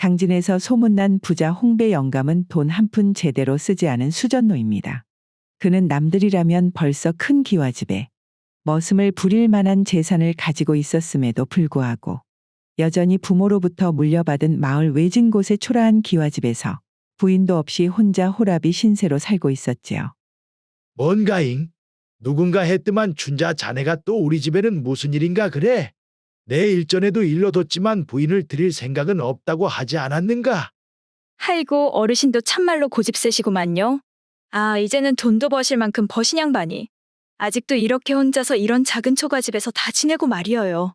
강진에서 소문난 부자 홍배 영감은 돈 한 푼 제대로 쓰지 않은 수전노입니다. 그는 남들이라면 벌써 큰 기와집에 머슴을 부릴 만한 재산을 가지고 있었음에도 불구하고 여전히 부모로부터 물려받은 마을 외진 곳의 초라한 기와집에서 부인도 없이 혼자 호랍이 신세로 살고 있었지요. 뭔가잉? 누군가 했더만 춘자 자네가 또 우리 집에는 무슨 일인가 그래? 내 일전에도 일러뒀지만 부인을 드릴 생각은 없다고 하지 않았는가? 아이고 어르신도 참말로 고집 세시구만요. 아 이제는 돈도 버실 만큼 버신 양반이 아직도 이렇게 혼자서 이런 작은 초가집에서 다 지내고 말이어요.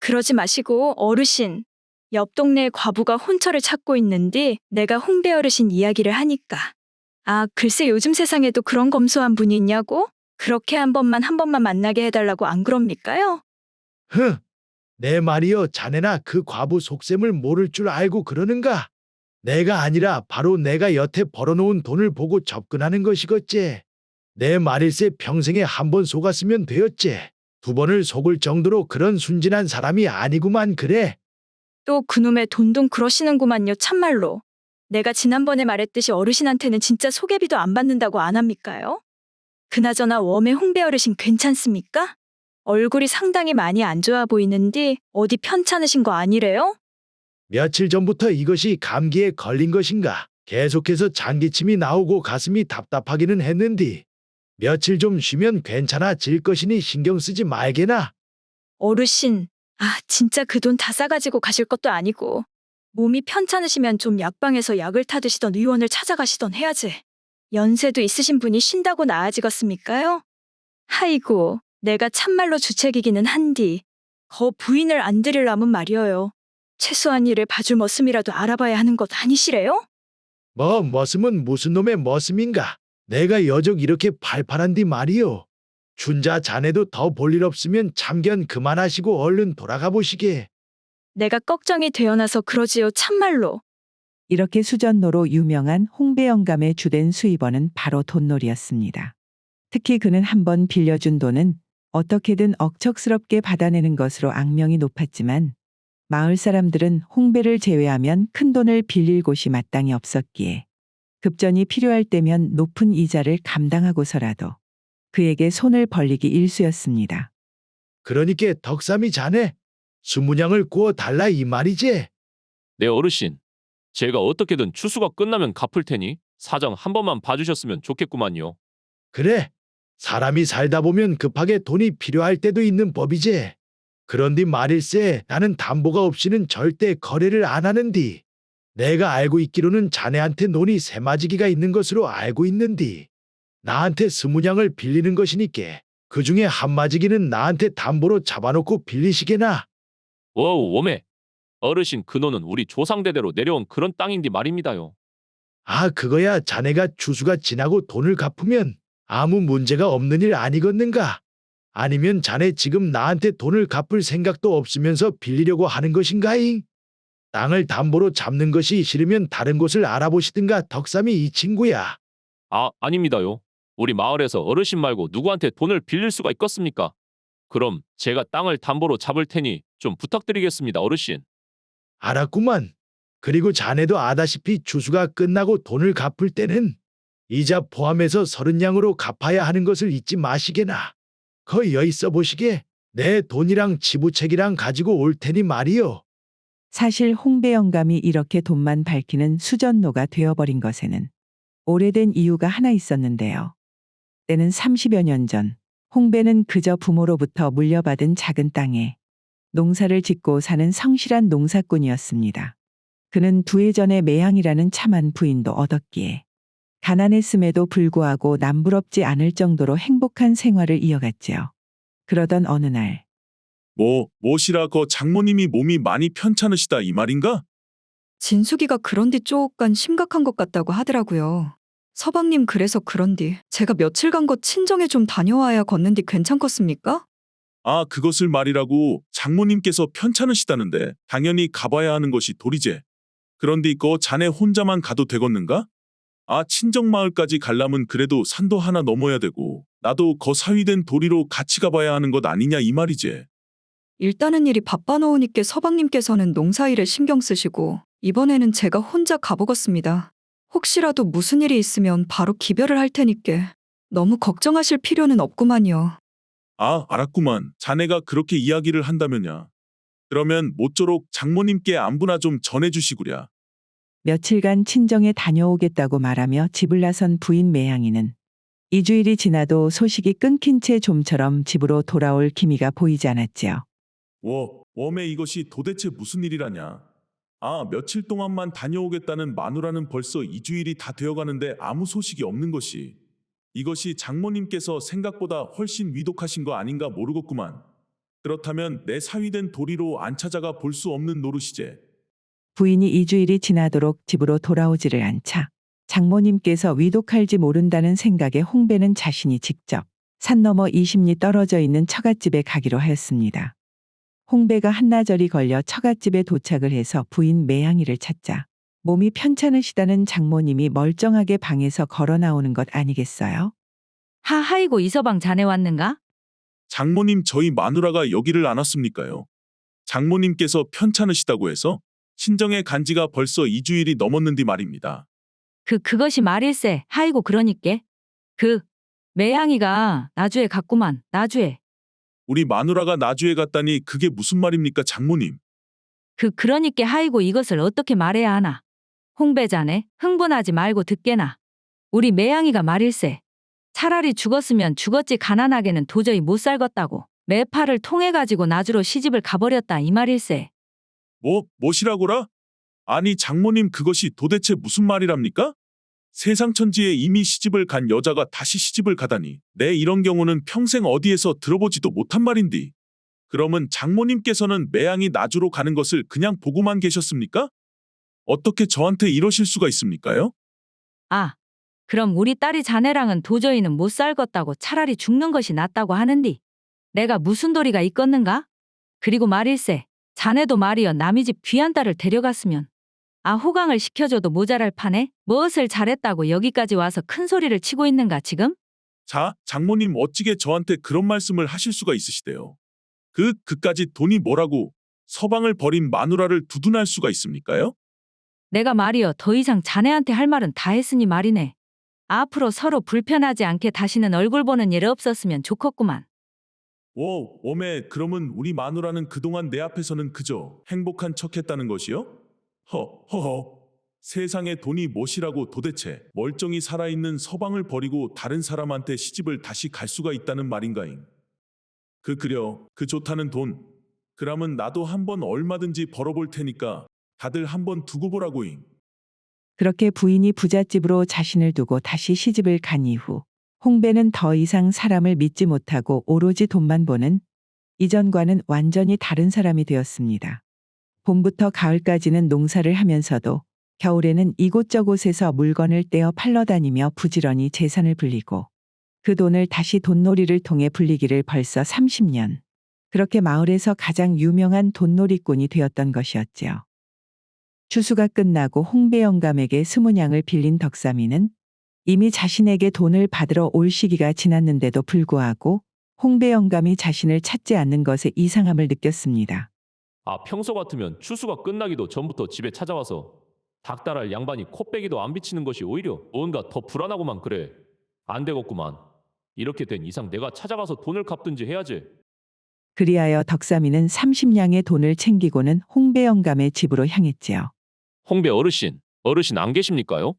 그러지 마시고 어르신 옆 동네 과부가 혼처를 찾고 있는데 내가 홍배 어르신 이야기를 하니까 아 글쎄 요즘 세상에도 그런 검소한 분이 있냐고 그렇게 한 번만 한 번만 만나게 해달라고 안 그럽니까요? 흥! 내 말이여 자네나 그 과부 속셈을 모를 줄 알고 그러는가? 내가 아니라 바로 내가 여태 벌어놓은 돈을 보고 접근하는 것이겠지. 내 말일세 평생에 한 번 속았으면 되었지. 두 번을 속을 정도로 그런 순진한 사람이 아니구만 그래. 또 그놈의 돈돈 그러시는구만요, 참말로. 내가 지난번에 말했듯이 어르신한테는 진짜 소개비도 안 받는다고 안 합니까요? 그나저나 웜의 홍배 어르신 괜찮습니까? 얼굴이 상당히 많이 안 좋아 보이는데 어디 편찮으신 거 아니래요? 며칠 전부터 이것이 감기에 걸린 것인가? 계속해서 장기침이 나오고 가슴이 답답하기는 했는디. 며칠 좀 쉬면 괜찮아질 것이니 신경 쓰지 말게나. 어르신, 아, 진짜 그 돈 다 싸가지고 가실 것도 아니고. 몸이 편찮으시면 좀 약방에서 약을 타드시던 의원을 찾아가시던 해야지. 연세도 있으신 분이 쉰다고 나아지겠습니까요? 하이고, 내가 참말로 주책이기는 한디. 거 부인을 안 들이려면 말이어요. 최소한 일을 봐줄 머슴이라도 알아봐야 하는 것 아니시래요? 뭐 머슴은 무슨 놈의 머슴인가? 내가 여적 이렇게 팔팔한디 말이오. 춘자 자네도 더 볼 일 없으면 참견 그만하시고 얼른 돌아가 보시게. 내가 걱정이 되어나서 그러지요, 참말로. 이렇게 수전노로 유명한 홍배 영감의 주된 수입원은 바로 돈놀이였습니다. 특히 그는 한 번 빌려준 돈은 어떻게든 억척스럽게 받아내는 것으로 악명이 높았지만 마을 사람들은 홍배를 제외하면 큰 돈을 빌릴 곳이 마땅히 없었기에 급전이 필요할 때면 높은 이자를 감당하고서라도 그에게 손을 벌리기 일쑤였습니다. 그러니까 덕삼이 자네 수문양을 구워 달라 이 말이지. 네 어르신. 제가 어떻게든 추수가 끝나면 갚을 테니 사정 한 번만 봐주셨으면 좋겠구만요. 그래. 사람이 살다 보면 급하게 돈이 필요할 때도 있는 법이지. 그런디 말일세 나는 담보가 없이는 절대 거래를 안 하는디. 내가 알고 있기로는 자네한테 논이 세마지기가 있는 것으로 알고 있는디. 나한테 스무냥을 빌리는 것이니께 그 중에 한마지기는 나한테 담보로 잡아놓고 빌리시게나. 워우 웜에. 어르신 근호는 우리 조상대대로 내려온 그런 땅인데 말입니다요. 아 그거야 자네가 추수가 지나고 돈을 갚으면 아무 문제가 없는 일 아니겠는가? 아니면 자네 지금 나한테 돈을 갚을 생각도 없으면서 빌리려고 하는 것인가잉? 땅을 담보로 잡는 것이 싫으면 다른 곳을 알아보시든가 덕삼이 이 친구야. 아 아닙니다요. 우리 마을에서 어르신 말고 누구한테 돈을 빌릴 수가 있겠습니까? 그럼 제가 땅을 담보로 잡을 테니 좀 부탁드리겠습니다 어르신. 알았구만. 그리고 자네도 아다시피 추수가 끝나고 돈을 갚을 때는 이자 포함해서 서른 양으로 갚아야 하는 것을 잊지 마시게나. 거 여기 써보시게. 내 돈이랑 지부책이랑 가지고 올 테니 말이요. 사실 홍배 영감이 이렇게 돈만 밝히는 수전노가 되어버린 것에는 오래된 이유가 하나 있었는데요. 때는 30여 년 전, 홍배는 그저 부모로부터 물려받은 작은 땅에 농사를 짓고 사는 성실한 농사꾼이었습니다. 그는 두 해 전에 매양이라는 참한 부인도 얻었기에 가난했음에도 불구하고 남부럽지 않을 정도로 행복한 생활을 이어갔지요. 그러던 어느 날 뭐, 뭐시라 거 장모님이 몸이 많이 편찮으시다 이 말인가? 진숙이가 그런디 조금 심각한 것 같다고 하더라고요. 서방님 그래서 그런디 제가 며칠 간 거 친정에 좀 다녀와야 걷는디 괜찮겠습니까? 아, 그것을 말이라고 장모님께서 편찮으시다는데 당연히 가봐야 하는 것이 도리제. 그런데 거 자네 혼자만 가도 되겠는가? 아, 친정 마을까지 갈라면 그래도 산도 하나 넘어야 되고 나도 거 사위된 도리로 같이 가봐야 하는 것 아니냐 이 말이제. 일단은 일이 바빠 놓으니까 서방님께서는 농사일에 신경 쓰시고 이번에는 제가 혼자 가보겠습니다. 혹시라도 무슨 일이 있으면 바로 기별을 할 테니께 너무 걱정하실 필요는 없구만요. 아, 알았구만. 자네가 그렇게 이야기를 한다면야. 그러면 모쪼록 장모님께 안부나 좀 전해주시구랴. 며칠간 친정에 다녀오겠다고 말하며 집을 나선 부인 매양이는 이주일이 지나도 소식이 끊긴 채 좀처럼 집으로 돌아올 기미가 보이지 않았지요. 워, 웜에 이것이 도대체 무슨 일이라냐? 아, 며칠 동안만 다녀오겠다는 마누라는 벌써 2주일이 다 되어가는데 아무 소식이 없는 것이. 이것이 장모님께서 생각보다 훨씬 위독하신 거 아닌가 모르겠구만. 그렇다면 내 사위된 도리로 안 찾아가 볼 수 없는 노릇이제. 부인이 이주일이 지나도록 집으로 돌아오지를 않자 장모님께서 위독할지 모른다는 생각에 홍배는 자신이 직접 산 너머 20리 떨어져 있는 처갓집에 가기로 하였습니다. 홍배가 한나절이 걸려 처갓집에 도착을 해서 부인 매양이를 찾자 몸이 편찮으시다는 장모님이 멀쩡하게 방에서 걸어 나오는 것 아니겠어요? 하하이고 이서방 자네 왔는가? 장모님 저희 마누라가 여기를 안 왔습니까요? 장모님께서 편찮으시다고 해서 친정에 간 지가 벌써 2주일이 넘었는디 말입니다. 그 그것이 말일세. 하이고 그러니께. 그 매양이가 나주에 갔구만. 나주에. 우리 마누라가 나주에 갔다니 그게 무슨 말입니까 장모님? 그 그러니께 하이고 이것을 어떻게 말해야 하나? 홍배 자네 흥분하지 말고 듣게나. 우리 매양이가 말일세. 차라리 죽었으면 죽었지 가난하게는 도저히 못 살겠다고. 매파를 통해 가지고 나주로 시집을 가버렸다 이 말일세. 뭐, 뭐시라고라? 아니, 장모님 그것이 도대체 무슨 말이랍니까? 세상 천지에 이미 시집을 간 여자가 다시 시집을 가다니. 내 이런 경우는 평생 어디에서 들어보지도 못한 말인디. 그러면 장모님께서는 매양이 나주로 가는 것을 그냥 보고만 계셨습니까? 어떻게 저한테 이러실 수가 있습니까요? 아, 그럼 우리 딸이 자네랑은 도저히는 못 살겠다고 차라리 죽는 것이 낫다고 하는디. 내가 무슨 도리가 있겠는가? 그리고 말일세, 자네도 말이여 남의 집 귀한 딸을 데려갔으면 아 호강을 시켜줘도 모자랄 판에 무엇을 잘했다고 여기까지 와서 큰 소리를 치고 있는가 지금? 자, 장모님 어찌게 저한테 그런 말씀을 하실 수가 있으시대요. 그, 그까지 돈이 뭐라고 서방을 버린 마누라를 두둔할 수가 있습니까요? 내가 말이여 더 이상 자네한테 할 말은 다 했으니 말이네. 앞으로 서로 불편하지 않게 다시는 얼굴 보는 일 없었으면 좋겠구만. 오, 오메, 그러면 우리 마누라는 그동안 내 앞에서는 그저 행복한 척했다는 것이요? 허, 허허. 세상에 돈이 무엇이라고 도대체 멀쩡히 살아있는 서방을 버리고 다른 사람한테 시집을 다시 갈 수가 있다는 말인가잉? 그 그려, 그 좋다는 돈. 그러면 나도 한번 얼마든지 벌어볼 테니까 다들 한번 두고 보라고잉. 그렇게 부인이 부잣집으로 자신을 두고 다시 시집을 간 이후 홍배는 더 이상 사람을 믿지 못하고 오로지 돈만 보는 이전과는 완전히 다른 사람이 되었습니다. 봄부터 가을까지는 농사를 하면서도 겨울에는 이곳저곳에서 물건을 떼어 팔러 다니며 부지런히 재산을 불리고 그 돈을 다시 돈놀이를 통해 불리기를 벌써 30년. 그렇게 마을에서 가장 유명한 돈놀이꾼이 되었던 것이었지요. 추수가 끝나고 홍배 영감에게 스무냥을 빌린 덕삼이는 이미 자신에게 돈을 받으러 올 시기가 지났는데도 불구하고 홍배 영감이 자신을 찾지 않는 것에 이상함을 느꼈습니다. 아 평소 같으면 추수가 끝나기도 전부터 집에 찾아와서 닭달할 양반이 코빼기도 안 비치는 것이 오히려 뭔가 더 불안하고만 그래. 안 되겠구만. 이렇게 된 이상 내가 찾아가서 돈을 갚든지 해야지. 그리하여 덕삼이는 30냥의 돈을 챙기고는 홍배 영감의 집으로 향했지요. 홍배 어르신, 어르신 안 계십니까요?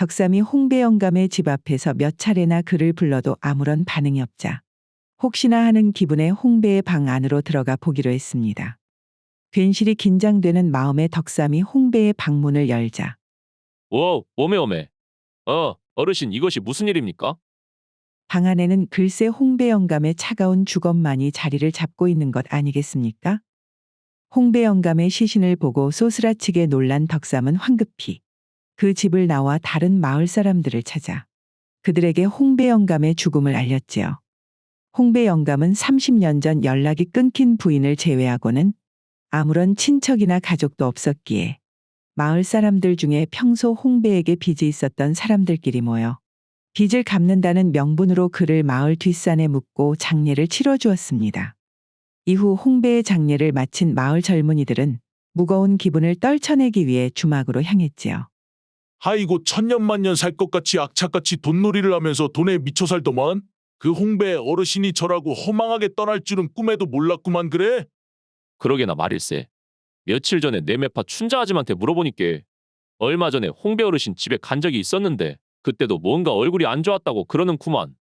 덕삼이 홍배 영감의 집 앞에서 몇 차례나 그를 불러도 아무런 반응이 없자 혹시나 하는 기분에 홍배의 방 안으로 들어가 보기로 했습니다. 괜시리 긴장되는 마음에 덕삼이 홍배의 방문을 열자 오, 오메 오메. 어, 어르신 이것이 무슨 일입니까? 방 안에는 글쎄 홍배 영감의 차가운 주검만이 자리를 잡고 있는 것 아니겠습니까? 홍배 영감의 시신을 보고 소스라치게 놀란 덕삼은 황급히 그 집을 나와 다른 마을 사람들을 찾아 그들에게 홍배 영감의 죽음을 알렸지요. 홍배 영감은 30년 전 연락이 끊긴 부인을 제외하고는 아무런 친척이나 가족도 없었기에 마을 사람들 중에 평소 홍배에게 빚이 있었던 사람들끼리 모여 빚을 갚는다는 명분으로 그를 마을 뒷산에 묻고 장례를 치러주었습니다. 이후 홍배의 장례를 마친 마을 젊은이들은 무거운 기분을 떨쳐내기 위해 주막으로 향했지요. 하이고 천년만년 살 것 같이 악착같이 돈놀이를 하면서 돈에 미쳐 살더만. 그 홍배 어르신이 저라고 허망하게 떠날 줄은 꿈에도 몰랐구만 그래. 그러게나 말일세. 며칠 전에 내 매파 춘자 아줌한테 물어보니께 얼마 전에 홍배 어르신 집에 간 적이 있었는데 그때도 뭔가 얼굴이 안 좋았다고 그러는구만.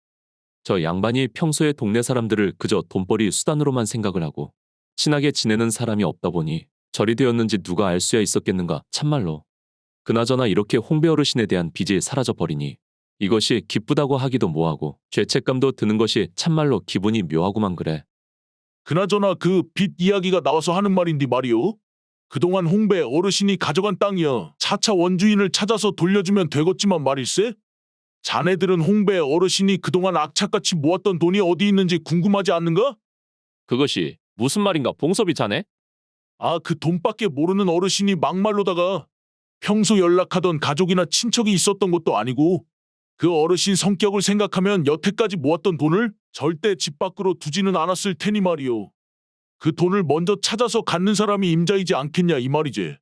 저 양반이 평소에 동네 사람들을 그저 돈벌이 수단으로만 생각을 하고 친하게 지내는 사람이 없다 보니 절이 되었는지 누가 알 수야 있었겠는가 참말로. 그나저나 이렇게 홍배 어르신에 대한 빚이 사라져 버리니 이것이 기쁘다고 하기도 뭐하고 죄책감도 드는 것이 참말로 기분이 묘하구만 그래. 그나저나 그 빚 이야기가 나와서 하는 말인데 말이오. 그동안 홍배 어르신이 가져간 땅이여 차차 원주인을 찾아서 돌려주면 되겠지만 말일세. 자네들은 홍배 어르신이 그동안 악착같이 모았던 돈이 어디 있는지 궁금하지 않는가? 그것이 무슨 말인가 봉섭이 자네? 아, 그 돈밖에 모르는 어르신이 막말로다가 평소 연락하던 가족이나 친척이 있었던 것도 아니고 그 어르신 성격을 생각하면 여태까지 모았던 돈을 절대 집 밖으로 두지는 않았을 테니 말이오. 그 돈을 먼저 찾아서 갖는 사람이 임자이지 않겠냐 이 말이지.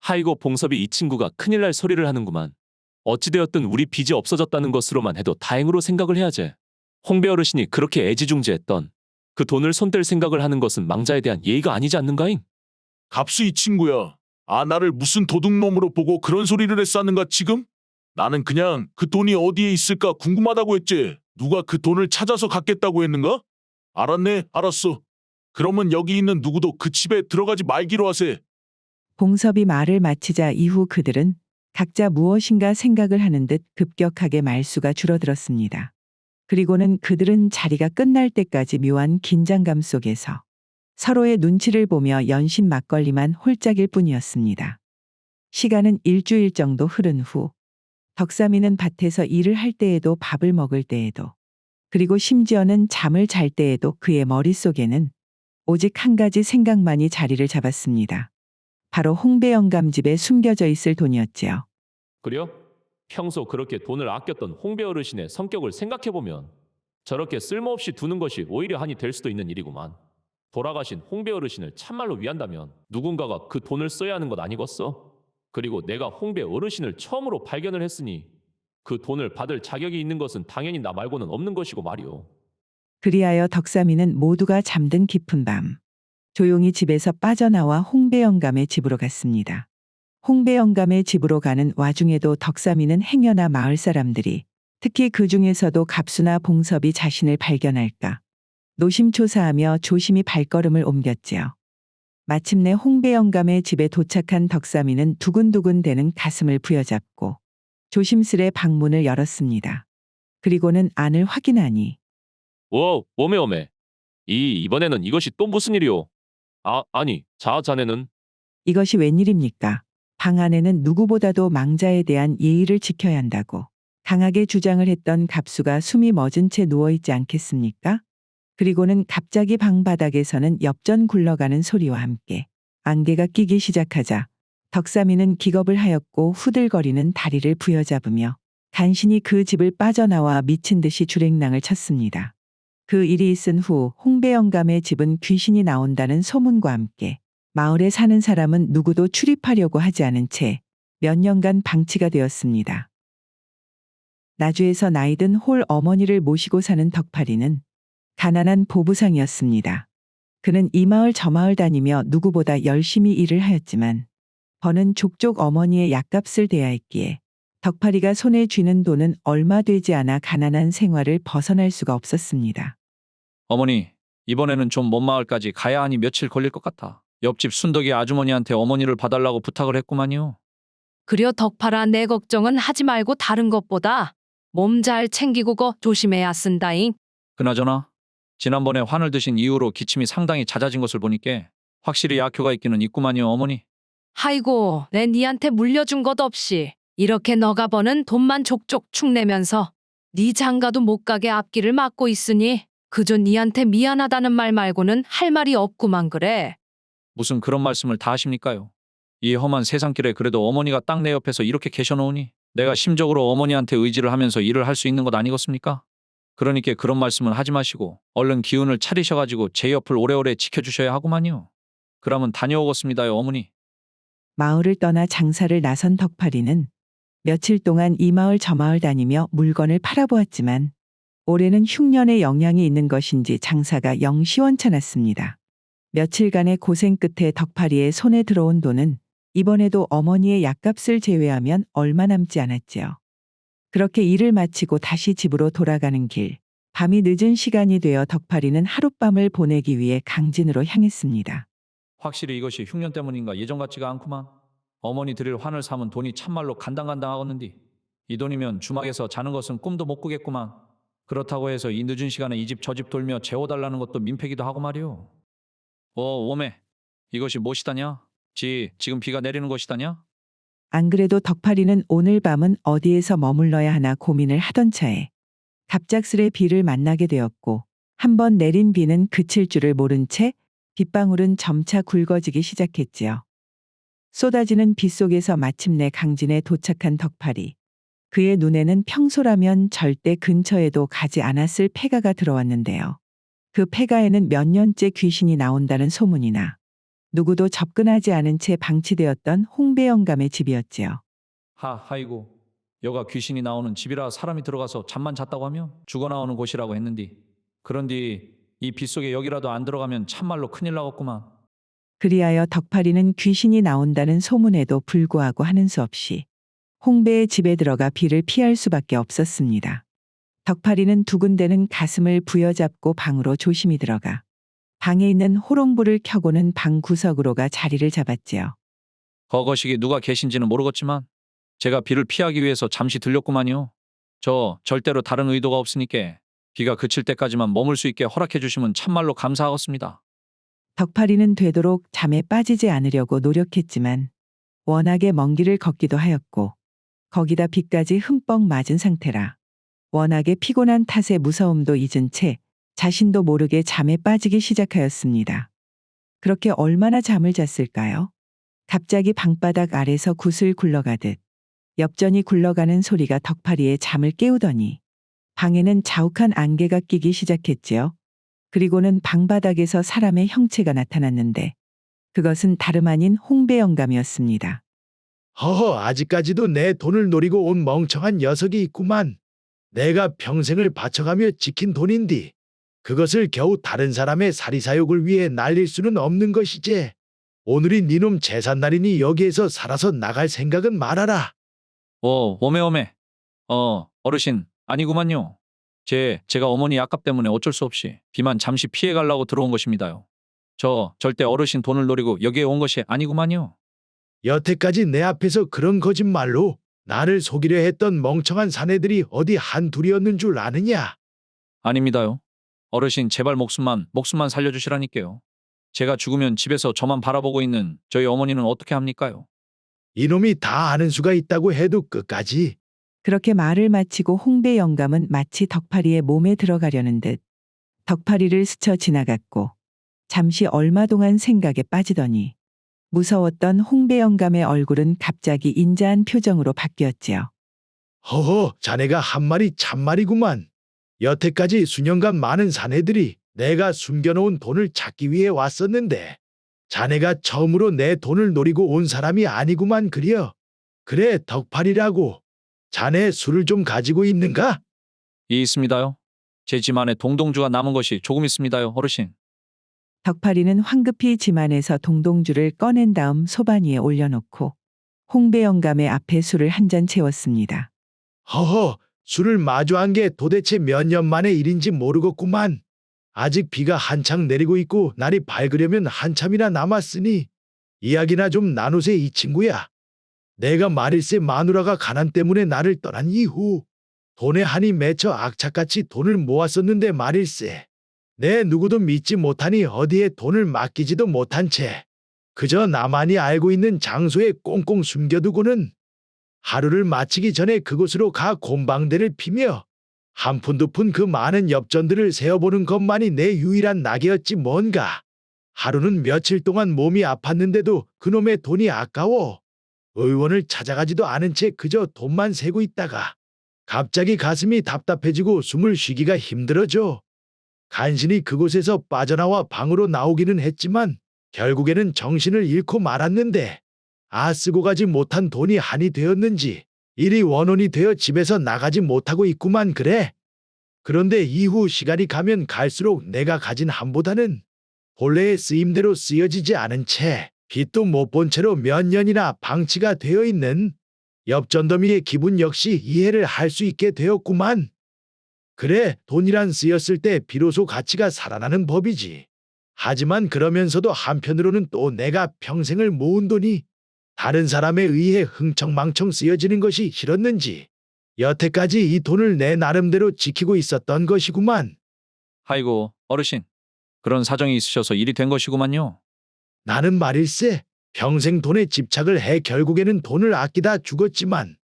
하이고 봉섭이 이 친구가 큰일 날 소리를 하는구만. 어찌되었든 우리 빚이 없어졌다는 것으로만 해도 다행으로 생각을 해야지. 홍배 어르신이 그렇게 애지중지했던 그 돈을 손댈 생각을 하는 것은 망자에 대한 예의가 아니지 않는가잉? 갑수 이 친구야. 아, 나를 무슨 도둑놈으로 보고 그런 소리를 했었는가 지금? 나는 그냥 그 돈이 어디에 있을까 궁금하다고 했지. 누가 그 돈을 찾아서 갖겠다고 했는가? 알았네, 알았어. 그러면 여기 있는 누구도 그 집에 들어가지 말기로 하세. 봉섭이 말을 마치자 이후 그들은 각자 무엇인가 생각을 하는 듯 급격하게 말수가 줄어들었습니다. 그리고는 그들은 자리가 끝날 때까지 묘한 긴장감 속에서 서로의 눈치를 보며 연신 막걸리만 홀짝일 뿐이었습니다. 시간은 일주일 정도 흐른 후 덕삼이는 밭에서 일을 할 때에도 밥을 먹을 때에도 그리고 심지어는 잠을 잘 때에도 그의 머릿속에는 오직 한 가지 생각만이 자리를 잡았습니다. 바로 홍배 영감 집에 숨겨져 있을 돈이었지요. 그래요? 평소 그렇게 돈을 아꼈던 홍배 어르신의 성격을 생각해보면 저렇게 쓸모없이 두는 것이 오히려 한이 될 수도 있는 일이구만. 돌아가신 홍배 어르신을 참말로 위한다면 누군가가 그 돈을 써야 하는 것 아니겠어? 그리고 내가 홍배 어르신을 처음으로 발견을 했으니 그 돈을 받을 자격이 있는 것은 당연히 나 말고는 없는 것이고 말이오. 그리하여 덕삼이는 모두가 잠든 깊은 밤 조용히 집에서 빠져나와 홍배 영감의 집으로 갔습니다. 홍배 영감의 집으로 가는 와중에도 덕삼이는 행여나 마을 사람들이 특히 그 중에서도 갑수나 봉섭이 자신을 발견할까 노심초사하며 조심히 발걸음을 옮겼지요. 마침내 홍배 영감의 집에 도착한 덕삼이는 두근두근 대는 가슴을 부여잡고 조심스레 방문을 열었습니다. 그리고는 안을 확인하니 오, 오메 오메. 이 이번에는 이것이 또 무슨 일이오? 아, 아니, 자 자네는 이것이 웬일입니까? 방 안에는 누구보다도 망자에 대한 예의를 지켜야 한다고 강하게 주장을 했던 갑수가 숨이 멎은 채 누워있지 않겠습니까? 그리고는 갑자기 방 바닥에서는 엽전 굴러가는 소리와 함께 안개가 끼기 시작하자 덕삼이는 기겁을 하였고 후들거리는 다리를 부여잡으며 간신히 그 집을 빠져나와 미친 듯이 주랭랑을 쳤습니다. 그 일이 있은 후 홍배 영감의 집은 귀신이 나온다는 소문과 함께 마을에 사는 사람은 누구도 출입하려고 하지 않은 채 몇 년간 방치가 되었습니다. 나주에서 나이든 홀 어머니를 모시고 사는 덕팔이는 가난한 보부상이었습니다. 그는 이 마을 저 마을 다니며 누구보다 열심히 일을 하였지만 버는 족족 어머니의 약값을 대야 했기에 덕팔이가 손에 쥐는 돈은 얼마 되지 않아 가난한 생활을 벗어날 수가 없었습니다. 어머니, 이번에는 좀 먼 마을까지 가야 하니 며칠 걸릴 것 같아. 옆집 순덕이 아주머니한테 어머니를 봐달라고 부탁을 했구만요. 그려 덕파라 내 걱정은 하지 말고 다른 것보다 몸 잘 챙기고 거 조심해야 쓴다잉. 그나저나 지난번에 환을 드신 이후로 기침이 상당히 잦아진 것을 보니까 확실히 약효가 있기는 있구만요, 어머니. 아이고, 내 니한테 물려준 것 없이 이렇게 너가 버는 돈만 족족 축 내면서 네 장가도 못 가게 앞길을 막고 있으니 그저 니한테 미안하다는 말 말고는 할 말이 없구만 그래. 무슨 그런 말씀을 다 하십니까요? 이 험한 세상길에 그래도 어머니가 딱 내 옆에서 이렇게 계셔놓으니 내가 심적으로 어머니한테 의지를 하면서 일을 할 수 있는 것 아니겠습니까? 그러니까 그런 말씀은 하지 마시고 얼른 기운을 차리셔가지고 제 옆을 오래오래 지켜주셔야 하구만요. 그러면 다녀오겠습니다요, 어머니. 마을을 떠나 장사를 나선 덕파리는 며칠 동안 이 마을 저 마을 다니며 물건을 팔아보았지만 올해는 흉년의 영향이 있는 것인지 장사가 영 시원찮았습니다. 며칠간의 고생 끝에 덕파리의 손에 들어온 돈은 이번에도 어머니의 약값을 제외하면 얼마 남지 않았지요. 그렇게 일을 마치고 다시 집으로 돌아가는 길, 밤이 늦은 시간이 되어 덕파리는 하룻밤을 보내기 위해 강진으로 향했습니다. 확실히 이것이 흉년 때문인가 예전 같지가 않구만. 어머니 드릴 환을 삼은 돈이 참말로 간당간당하겠는디. 이 돈이면 주막에서 자는 것은 꿈도 못 꾸겠구만. 그렇다고 해서 이 늦은 시간에 이 집 저집 돌며 재워달라는 것도 민폐기도 하고 말이오. 어, 오메. 이것이 무엇이다냐? 지, 지금 비가 내리는 것이다냐? 안 그래도 덕파리는 오늘 밤은 어디에서 머물러야 하나 고민을 하던 차에 갑작스레 비를 만나게 되었고 한 번 내린 비는 그칠 줄을 모른 채 빗방울은 점차 굵어지기 시작했지요. 쏟아지는 비 속에서 마침내 강진에 도착한 덕파리. 그의 눈에는 평소라면 절대 근처에도 가지 않았을 폐가가 들어왔는데요. 그 폐가에는 몇 년째 귀신이 나온다는 소문이나 누구도 접근하지 않은 채 방치되었던 홍배 영감의 집이었지요. 하, 하이고. 여가 귀신이 나오는 집이라 사람이 들어가서 잠만 잤다고 하면 죽어 나오는 곳이라고 했는디. 그런디 이 빗속에 여기라도 안 들어가면 참말로 큰일 나겠구만. 그리하여 덕파리는 귀신이 나온다는 소문에도 불구하고 하는 수 없이 홍배의 집에 들어가 비를 피할 수밖에 없었습니다. 덕파리는 두근대는 가슴을 부여잡고 방으로 조심히 들어가 방에 있는 호롱불을 켜고는 방 구석으로 가 자리를 잡았지요. 거거식이 누가 계신지는 모르겠지만 제가 비를 피하기 위해서 잠시 들렸구만요. 저 절대로 다른 의도가 없으니까 비가 그칠 때까지만 머물 수 있게 허락해 주시면 참말로 감사하겠습니다. 덕파리는 되도록 잠에 빠지지 않으려고 노력했지만 워낙에 먼 길을 걷기도 하였고 거기다 비까지 흠뻑 맞은 상태라 워낙에 피곤한 탓에 무서움도 잊은 채 자신도 모르게 잠에 빠지기 시작하였습니다. 그렇게 얼마나 잠을 잤을까요? 갑자기 방바닥 아래서 구슬 굴러가듯 엽전이 굴러가는 소리가 덕파리의 잠을 깨우더니 방에는 자욱한 안개가 끼기 시작했지요. 그리고는 방바닥에서 사람의 형체가 나타났는데 그것은 다름 아닌 홍배 영감이었습니다. 허허, 아직까지도 내 돈을 노리고 온 멍청한 녀석이 있구만. 내가 평생을 바쳐가며 지킨 돈인디. 그것을 겨우 다른 사람의 사리사욕을 위해 날릴 수는 없는 것이지. 오늘이 니놈 재산날이니 여기에서 살아서 나갈 생각은 말아라. 어, 오메 오메. 어, 어르신 아니구만요. 제 제가 어머니 약값 때문에 어쩔 수 없이 비만 잠시 피해 가려고 들어온 것입니다요. 저 절대 어르신 돈을 노리고 여기에 온 것이 아니구만요. 여태까지 내 앞에서 그런 거짓말로 나를 속이려 했던 멍청한 사내들이 어디 한둘이었는 줄 아느냐? 아닙니다요. 어르신 제발 목숨만 목숨만 살려주시라니까요. 제가 죽으면 집에서 저만 바라보고 있는 저희 어머니는 어떻게 합니까요? 이놈이 다 아는 수가 있다고 해도 끝까지 그렇게 말을 마치고 홍배 영감은 마치 덕파리의 몸에 들어가려는 듯 덕파리를 스쳐 지나갔고 잠시 얼마 동안 생각에 빠지더니 무서웠던 홍배 영감의 얼굴은 갑자기 인자한 표정으로 바뀌었지요. 허허 자네가 한 말이 참말이구만. 여태까지 수년간 많은 사내들이 내가 숨겨놓은 돈을 찾기 위해 왔었는데 자네가 처음으로 내 돈을 노리고 온 사람이 아니구만 그려. 그래 덕팔이라고. 자네 술을 좀 가지고 있는가? 이 있습니다요. 제 집 안에 동동주가 남은 것이 조금 있습니다요, 어르신. 덕파리는 황급히 집 안에서 동동주를 꺼낸 다음 소반 위에 올려놓고 홍배 영감의 앞에 술을 한 잔 채웠습니다. 허허 술을 마주한 게 도대체 몇 년 만의 일인지 모르겠구만. 아직 비가 한창 내리고 있고 날이 밝으려면 한참이나 남았으니 이야기나 좀 나누세 이 친구야. 내가 말일세 마누라가 가난 때문에 나를 떠난 이후 돈에 한이 맺혀 악착같이 돈을 모았었는데 말일세. 내 누구도 믿지 못하니 어디에 돈을 맡기지도 못한 채 그저 나만이 알고 있는 장소에 꽁꽁 숨겨두고는 하루를 마치기 전에 그곳으로 가 곰방대를 피며 한 푼 두 푼 그 많은 엽전들을 세어보는 것만이 내 유일한 낙이었지 뭔가. 하루는 며칠 동안 몸이 아팠는데도 그놈의 돈이 아까워. 의원을 찾아가지도 않은 채 그저 돈만 세고 있다가 갑자기 가슴이 답답해지고 숨을 쉬기가 힘들어져. 간신히 그곳에서 빠져나와 방으로 나오기는 했지만 결국에는 정신을 잃고 말았는데 아 쓰고 가지 못한 돈이 한이 되었는지 일이 원혼이 되어 집에서 나가지 못하고 있구만 그래. 그런데 이후 시간이 가면 갈수록 내가 가진 한보다는 본래의 쓰임대로 쓰여지지 않은 채 빚도 못 본 채로 몇 년이나 방치가 되어 있는 옆전더미의 기분 역시 이해를 할 수 있게 되었구만. 그래, 돈이란 쓰였을 때 비로소 가치가 살아나는 법이지. 하지만 그러면서도 한편으로는 또 내가 평생을 모은 돈이 다른 사람에 의해 흥청망청 쓰여지는 것이 싫었는지 여태까지 이 돈을 내 나름대로 지키고 있었던 것이구만. 아이고, 어르신. 그런 사정이 있으셔서 일이 된 것이구만요. 나는 말일세 평생 돈에 집착을 해 결국에는 돈을 아끼다 죽었지만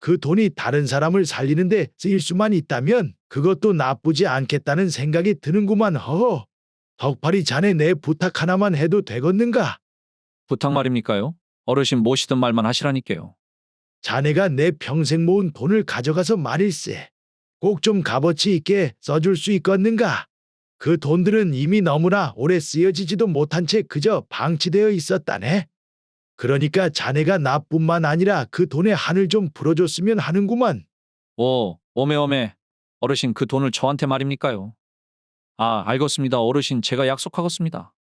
그 돈이 다른 사람을 살리는데 쓰일 수만 있다면 그것도 나쁘지 않겠다는 생각이 드는구만 허허. 덕팔이 자네 내 부탁 하나만 해도 되겠는가? 부탁 말입니까요? 어르신 모시던 말만 하시라니까요. 자네가 내 평생 모은 돈을 가져가서 말일세. 꼭 좀 값어치 있게 써줄 수 있겠는가? 그 돈들은 이미 너무나 오래 쓰여지지도 못한 채 그저 방치되어 있었다네. 그러니까 자네가 나뿐만 아니라 그 돈의 한을 좀 풀어줬으면 하는구만. 오, 오메오메. 어르신 그 돈을 저한테 말입니까요? 아, 알겠습니다. 어르신 제가 약속하겠습니다.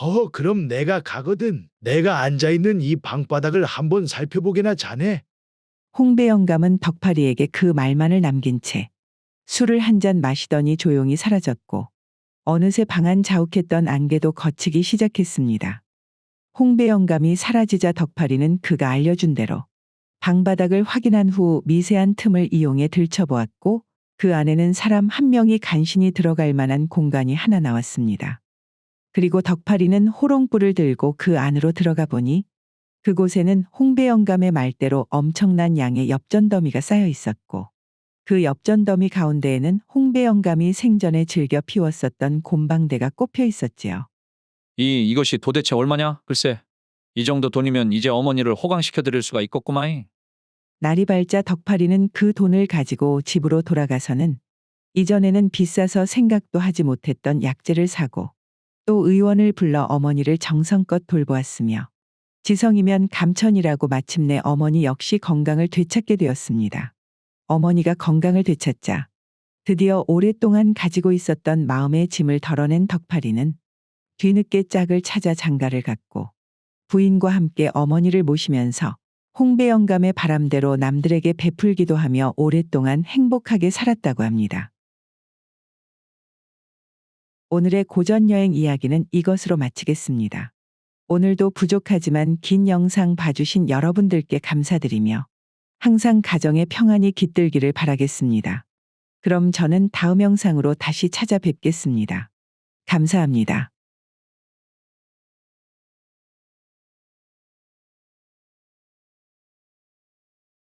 허, 그럼 내가 가거든. 내가 앉아있는 이 방바닥을 한번 살펴보게나 자네. 홍배 영감은 덕파리에게 그 말만을 남긴 채 술을 한 잔 마시더니 조용히 사라졌고 어느새 방안 자욱했던 안개도 거치기 시작했습니다. 홍배 영감이 사라지자 덕파리는 그가 알려준 대로 방바닥을 확인한 후 미세한 틈을 이용해 들춰보았고 그 안에는 사람 한 명이 간신히 들어갈 만한 공간이 하나 나왔습니다. 그리고 덕파리는 호롱불을 들고 그 안으로 들어가 보니 그곳에는 홍배 영감의 말대로 엄청난 양의 엽전더미가 쌓여 있었고 그 엽전더미 가운데에는 홍배 영감이 생전에 즐겨 피웠었던 곰방대가 꼽혀 있었지요. 이 이것이 도대체 얼마냐? 글쎄. 이 정도 돈이면 이제 어머니를 호강시켜 드릴 수가 있겠구마이. 날이 밝자 덕파리는 그 돈을 가지고 집으로 돌아가서는 이전에는 비싸서 생각도 하지 못했던 약재를 사고 또 의원을 불러 어머니를 정성껏 돌보았으며 지성이면 감천이라고 마침내 어머니 역시 건강을 되찾게 되었습니다. 어머니가 건강을 되찾자 드디어 오랫동안 가지고 있었던 마음의 짐을 덜어낸 덕파리는 뒤늦게 짝을 찾아 장가를 갔고 부인과 함께 어머니를 모시면서 홍배 영감의 바람대로 남들에게 베풀기도 하며 오랫동안 행복하게 살았다고 합니다. 오늘의 고전 여행 이야기는 이것으로 마치겠습니다. 오늘도 부족하지만 긴 영상 봐주신 여러분들께 감사드리며 항상 가정의 평안이 깃들기를 바라겠습니다. 그럼 저는 다음 영상으로 다시 찾아뵙겠습니다. 감사합니다.